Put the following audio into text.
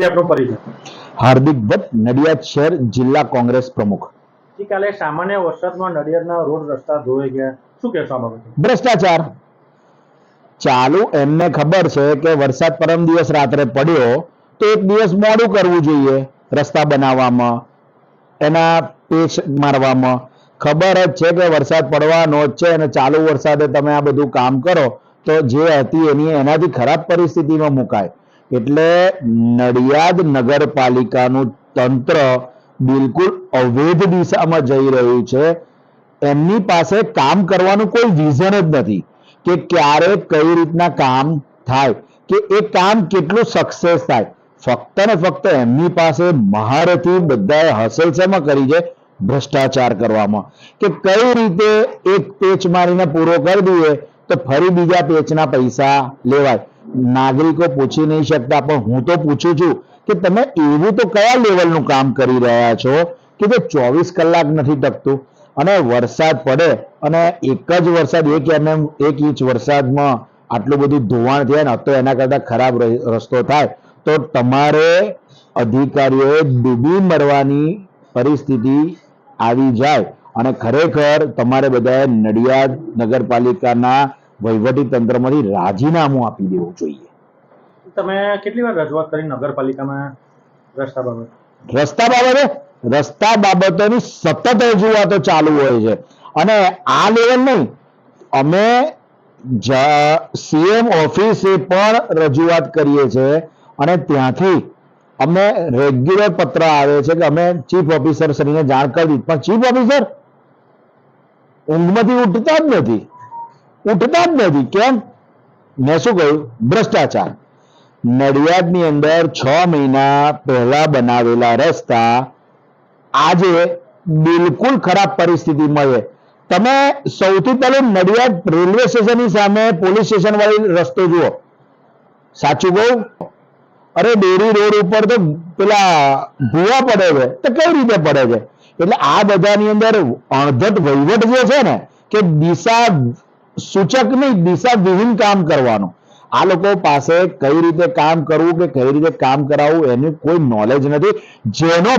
એ આપણો પરિચય. હાર્દિક ભટ્ટ નડિયાદ શહેર જિલ્લા કોંગ્રેસ પ્રમુખ. કાલે સામાન્ય વરસાદમાં નડિયાદના રોડ રસ્તા ધોવાઈ ગયા. શું કહેશો આ બાબતે? ભ્રષ્ટાચાર. ચાલુ એમને ખબર છે કે વરસાદ પરમ દિવસ રાત્રે પડ્યો તો એક દિવસ મોડું કરવું જોઈએ રસ્તા બનાવવામાં એના પેચ મારવામાં. ખબર જ છે કે વરસાદ પડવાનો જ છે અને ચાલુ વરસાદે તમે આ બધું કામ કરો તો જે હતી એની એનાથી ખરાબ પરિસ્થિતિમાં મુકાય. એટલે નડિયાદ નગરપાલિકાનું તંત્ર બિલકુલ અવૈધ દિશામાં જઈ રહ્યું છે. એમની પાસે કામ કરવાનું કોઈ વિઝન જ નથી કે ક્યારે કઈ રીતના કામ થાય, કે એ કામ કેટલું સક્સેસ થાય. ફક્ત ને ફક્ત એમની પાસે મહારથી બધાએ હસલસમાં કરી છે? ભ્રષ્ટાચાર કરવામાં. કે કઈ રીતે એક પેચ મારીને પૂરો કરી દઈએ તો ફરી બીજા પેચના પૈસા લેવાય? નાગરિકો પૂછી નહીં શકતા, પણ હું તો પૂછું છું કે તમે એવું તો કયા લેવલનું કામ કરી રહ્યા છો કે જે ચોવીસ કલાક નથી ટકતું? અને વરસાદ પડે, અને એક જ વરસાદ, એક એમએમ, એક ઇંચ વરસાદમાં આટલું બધું ધોવાણ થાય ને, તો એના કરતા ખરાબ રસ્તો થાય. તો તમારે અધિકારીઓએ ડૂબી મરવાની પરિસ્થિતિ આવી જાય. અને ખરેખર તમારે બધાએ નડિયાદ નગરપાલિકાના વહીવટી તંત્રમાંથી રાજીનામું આપી દેવું જોઈએ. તમે કેટલી વાર રજૂઆત કરી નગરપાલિકામાં રસ્તા બાબતે? રસ્તા બાબતે? રસ્તા બાબતોની સતત રજૂઆતો ચાલુ હોય છે. અને આ લેવલ નહીં. અમે સીએમ ઓફિસે પણ રજૂઆત કરીએ છીએ અને ત્યાંથી અમે રેગ્યુલર પત્ર આવે છે કે અમે ચીફ ઓફિસર શ્રીને જાણ કરી પણ ચીફ ઓફિસર ઊંઘમાંથી ઉઠતા જ નથી. ઉઠતા જ નથી. કેમ? મેં શું કહ્યું? ભ્રષ્ટાચાર. નડિયાદની અંદર છ મહિના પહેલા બનાવેલા રસ્તા આજે બિલકુલ ખરાબ પરિસ્થિતિમાં છે તમે સૌથી પહેલું નડિયાદ રેલવે સ્ટેશનની સામે પોલીસ સ્ટેશન વાળી રસ્તો જુઓ. સાચું કહું? અરે ડેરી રોડ ઉપર તો પેલા ભૂવા પડે છે. તો કઈ રીતે પડે છે? એટલે આ બધાની અંદર અણધટ વહીવટ જે છે ને, કે દિશા સૂચક નહીં દિશા વિહીન કામ કરવાનું. આ લોકો પાસે કઈ રીતે કામ કરવું કે કઈ રીતે કામ કરાવવું એનું કોઈ નોલેજ નથી. જેનો